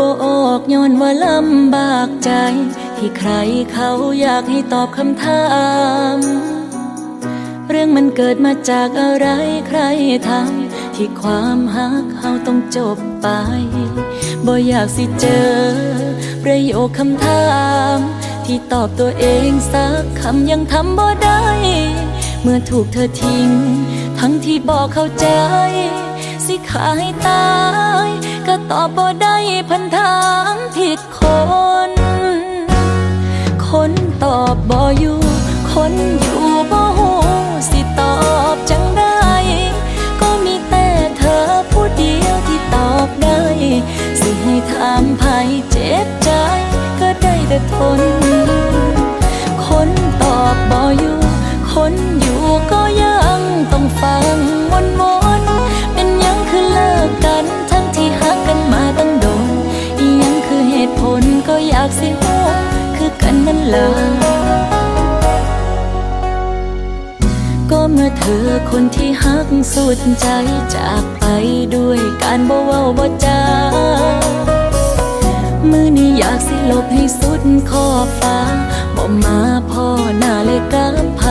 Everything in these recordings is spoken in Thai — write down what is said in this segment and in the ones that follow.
บ่ออกย้อนว่าลำบากใจ ที่ใครเขาอยากให้ตอบคำถาม เรื่องมันเกิดมาจากอะไรใครทำที่ความหักเฮาต้องจบไปบ่อยากสิเจอ ประโยคคำถาม ที่ตอบตัวเองสักคำยังทำบ่ได้ เมื่อถูกเธอทิ้ง ทั้งที่บอกเข้าใจ สิขาให้ตาย ก็ตอบบ่ได้พันถามผิดคน คนตอบบ่อยู่ คนอยู่บ่หูสิตอบจังได้ ก็มีแต่เธอผู้เดียวที่ตอบได้ สิให้ถามภัยเจ็บใจ ก็ได้แต่ทน คนตอบบ่อยู่ คนอยู่ก็ยัง นนั่นล่ะก็เมื่อเธอคนที่หักสุดใจจากไปด้วยการบ่เว้าบ่จามือนี้อยากสิลบให้สุดขอบฟ้าบ่มาพ่อหน้าเลยกับไผ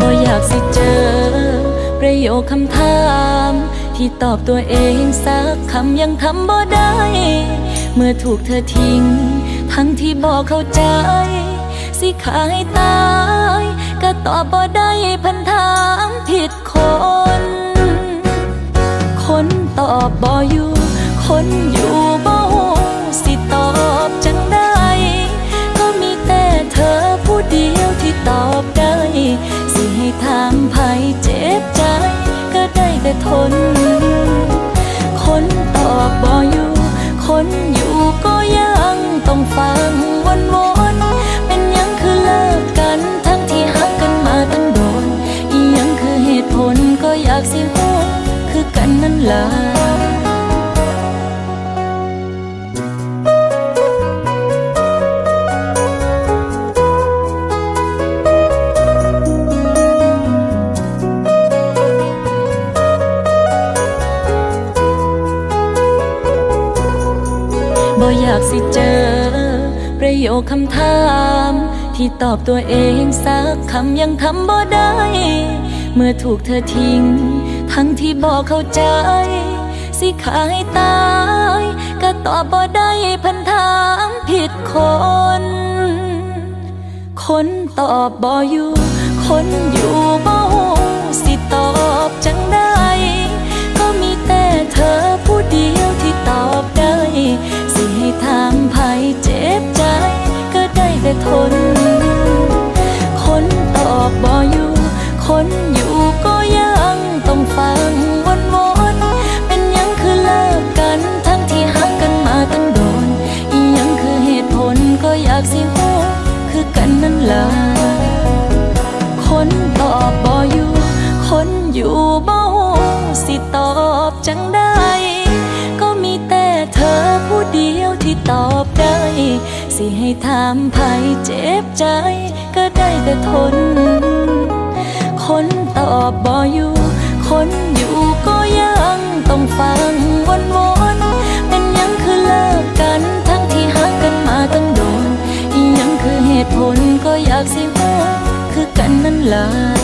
บ่อยากสิเจอ ประโยคคำถามที่ตอบตัวเองสักคำยังทำบ่ได้ เมื่อถูกเธอทิ้ง ทั้งที่บอกเข้าใจ สิขายตาย ก็ตอบบ่ได้พันถามผิดคน คนตอบบ่อยู่ คนอยู่บ่หูสิตอบจังได้ ก็มีแต่เธอผู้เดียวที่ตอบได้ สิให้ถามภัยเจ็บใจ ก็ได้แต่ทนคน บ่อยากสิเจอ ประโยคคำถาม ที่ตอบตัวเองสักคำยังทำบ่ได้ เมื่อถูกเธอทิ้ง ทั้งที่บอกเข้าใจ สิขายตาย ก็ตอบบ่ได้พันถามผิดคน คนตอบบ่อยู่ คนอยู่บ่ อบได้ สิให้ถามภายเจ็บใจ ก็ได้แต่ทน คนตอบบ่อยู่ คนอยู่ก็ยังต้องฟังวนวนเป็นยังคือเลิกกัน ทั้งที่หักกันมาตั้งโดนยังคือเหตุผลก็อยากสิว่าคือกันนั่นล่ะ